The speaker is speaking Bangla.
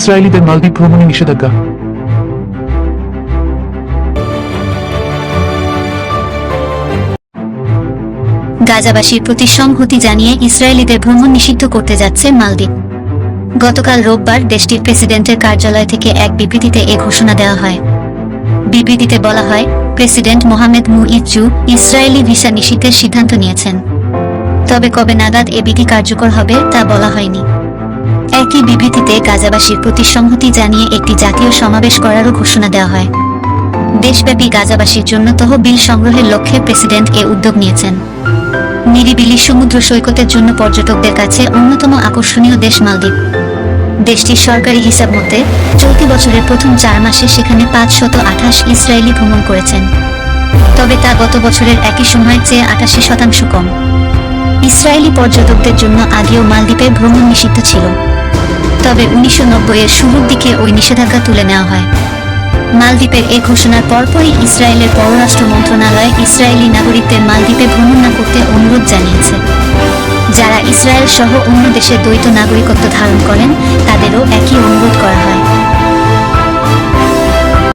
ইসরায়েলিদের মালদ্বীপ ভ্রমণে নিষেধাজ্ঞা। গাজাবাসীর প্রতি সংহতি জানিয়ে ইসরায়েলিদের ভ্রমণ নিষিদ্ধ করতে যাচ্ছে মালদ্বীপ। গতকাল রোববার দেশটির প্রেসিডেন্টের কার্যালয় থেকে এক বিবৃতিতে এ ঘোষণা দেওয়া হয়। বিবৃতিতে বলা হয়, president Mohamed Muizzu Israeli visa নিষিদ্ধের সিদ্ধান্ত নিয়েছেন। তবে কবে নাগাদ এ বিধি কার্যকর হবে তা বলা হয়নি। একই বিবৃতিতে গাজাবাসীর প্রতি সংহতি জানিয়ে একটি জাতীয় সমাবেশ করারও ঘোষণা দেওয়া হয়। দেশব্যাপী গাজাবাসীর জন্য তহবিল সংগ্রহের লক্ষ্যে প্রেসিডেন্ট এ উদ্যোগ নিয়েছেন। নিরিবিলি সমুদ্র সৈকতের জন্য পর্যটকদের কাছে অন্যতম আকর্ষণীয় দেশ মালদ্বীপ। দেশটির সরকারি হিসাব মতে, চলতি বছরের প্রথম চার মাসে সেখানে পাঁচ শত আঠাশ ইসরায়েলি ভ্রমণ করেছেন। তবে তা গত বছরের একই সময়ের চেয়ে আটাশি শতাংশ কম। ইসরায়েলি পর্যটকদের জন্য আগেও মালদ্বীপে ভ্রমণ নিষিদ্ধ ছিল। তবে উনিশশো এর শুরুর দিকে ওই নিষেধাজ্ঞা তুলে নেওয়া হয়। মালদ্বীপের এ ঘোষণার পরপরই ইসরায়েলের পররাষ্ট্র মন্ত্রণালয় ইসরায়েলি নাগরিকদের মালদ্বীপে ভ্রমণ না করতে অনুরোধ জানিয়েছে। যারা ইসরায়েল সহ অন্য দেশের দ্বৈত নাগরিকত্ব ধারণ করেন, তাদেরও একই অনুরোধ করা হয়।